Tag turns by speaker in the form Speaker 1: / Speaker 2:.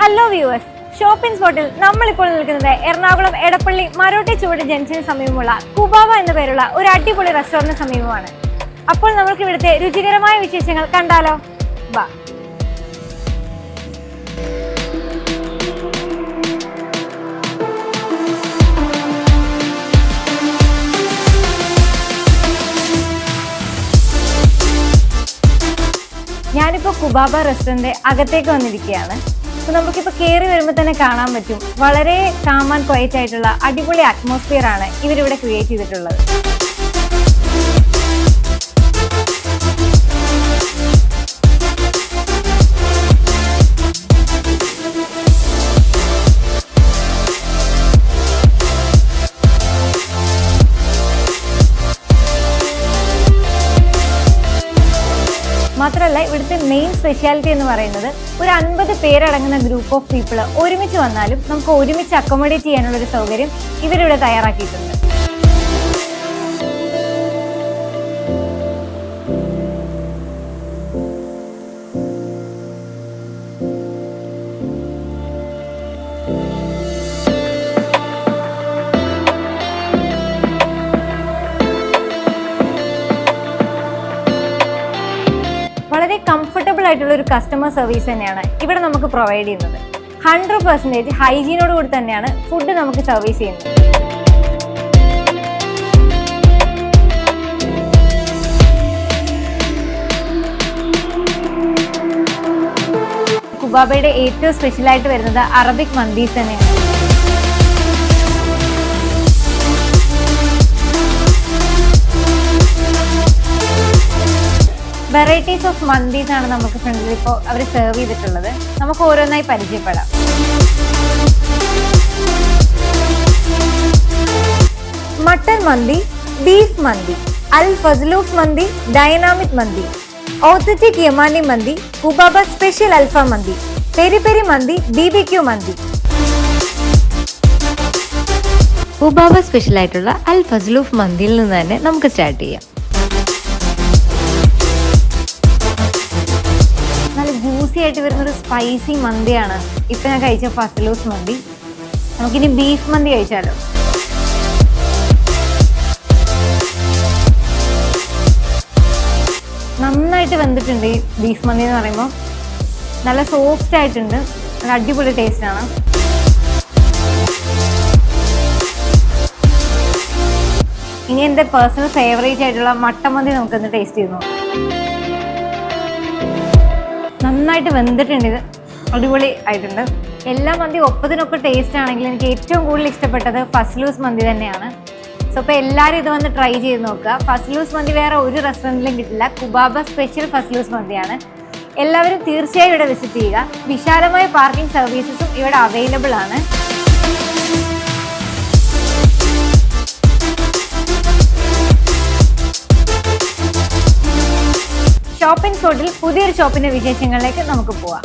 Speaker 1: Hello viewers shopping സ്പോട്ടിൽ നമ്മളിപ്പോൾ നിൽക്കുന്നത് എറണാകുളം എടപ്പള്ളി മരോട്ടി ചുവട് ജംഗ്ഷന് സമീപമുള്ള കുബാവ എന്ന പേരുള്ള ഒരു അടിപൊളി റെസ്റ്റോറന്റിന് സമീപമാണ്. അപ്പോൾ നമുക്ക് ഇവിടുത്തെ രുചികരമായ വിശേഷങ്ങൾ കണ്ടാലോ? ബാ. ഞാനിപ്പോൾ കുബാബ റെസ്റ്റോറന്റ് അകത്തേക്ക് വന്നിരിക്കുകയാണ്. അപ്പോൾ നമുക്കിപ്പോൾ കയറി വരുമ്പോൾ തന്നെ കാണാൻ പറ്റും. വളരെ കാമാൻ ക്വയറ്റ് ആയിട്ടുള്ള അടിപൊളി അറ്റ്മോസ്ഫിയർ ആണ് ഇവരിവിടെ ക്രിയേറ്റ് ചെയ്തിട്ടുള്ളത്. മാത്രമല്ല ഇവിടുത്തെ മെയിൻ സ്പെഷ്യാലിറ്റി എന്ന് പറയുന്നത് ഒരു അൻപത് പേരടങ്ങുന്ന ഗ്രൂപ്പ് ഓഫ് പീപ്പിൾ ഒരുമിച്ച് വന്നാലും നമുക്ക് ഒരുമിച്ച് അക്കോമഡേറ്റ് ചെയ്യാനുള്ള ഒരു സൗകര്യം ഇവരിവിടെ തയ്യാറാക്കിയിട്ടുണ്ട്. വളരെ കംഫർട്ടബിൾ ആയിട്ടുള്ള ഒരു കസ്റ്റമർ സർവീസ് തന്നെയാണ് ഇവിടെ നമുക്ക് പ്രൊവൈഡ് ചെയ്യുന്നത്. ഹൺഡ്രഡ് പെർസെന്റേജ് ഹൈജീനോട് കൂടി തന്നെയാണ് ഫുഡ് നമുക്ക് സർവീസ് ചെയ്യുന്നത്. കുബാബയുടെ ഏറ്റവും സ്പെഷ്യലായിട്ട് വരുന്നത് അറബിക് മന്തീസ് തന്നെയാണ്. വെറൈറ്റീസ് ഓഫ് മന്തീസ് ആണ് നമുക്ക് ഫ്രണ്ടിൽ ഇപ്പോൾ അവർ സെർവ് ചെയ്തിട്ടുള്ളത്. നമുക്ക് ഓരോന്നായി പരിചയപ്പെടാം. മട്ടൻ മന്തി ബീഫ് മന്തി അൽ ഫസ്ലൂഫ് mandi dynamic mandi authentic Yemeni mandi കുബാബ special അൽഫ mandi peri peri mandi B B Q mandi
Speaker 2: ഉബാബ special ആയിട്ടുള്ള അൽ ഫസ്ലൂഫ് മന്തിയിൽ നിന്ന് തന്നെ നമുക്ക് സ്റ്റാർട്ട് ചെയ്യാം.
Speaker 1: ആയിട്ട് വരുന്ന ഒരു സ്പൈസി മന്തിയാണ്. ഇപ്പൊ ഞാൻ കഴിച്ച ഫസലൂസ് മന്തി. നമുക്കിനി ബീഫ് മന്തി കഴിച്ചാലോ? നന്നായിട്ട് വെന്തിട്ടുണ്ട് ഈ ബീഫ് മന്തി എന്ന് പറയുമ്പോൾ നല്ല സോഫ്റ്റ് ആയിട്ടുണ്ട്. നല്ല അടിപൊളി ടേസ്റ്റ് ആണ്. ഇനി എന്റെ പേഴ്സണൽ ഫേവറേറ്റ് ആയിട്ടുള്ള മട്ടൻ മന്തി നമുക്കൊന്ന് ടേസ്റ്റ് ചെയ്ത് നോക്കാം. നന്നായിട്ട് വെന്തിട്ടുണ്ട് ഇത്. അടിപൊളി ആയിട്ടുണ്ട്. എല്ലാ മന്തി ഒപ്പത്തിനൊക്കെ ടേസ്റ്റ് ആണെങ്കിൽ എനിക്ക് ഏറ്റവും കൂടുതൽ ഇഷ്ടപ്പെട്ടത് ഫസ്ലൂസ് മന്തി തന്നെയാണ്. സോ അപ്പോൾ എല്ലാവരും ഇത് വന്ന് ട്രൈ ചെയ്ത് നോക്കുക. ഫസ്ലൂസ് മന്തി വേറെ ഒരു റെസ്റ്റോറന്റിലും കിട്ടില്ല. കുബാബ സ്പെഷ്യൽ ഫസ്ലൂസ് മന്തിയാണ്. എല്ലാവരും തീർച്ചയായും ഇവിടെ വിസിറ്റ് ചെയ്യുക. വിശാലമായ പാർക്കിംഗ് സർവീസസും ഇവിടെ അവൈലബിൾ ആണ്. പുതിയൊരു ഷോപ്പിന്റെ വിശേഷങ്ങളിലേക്ക് നമുക്ക് പോവാം.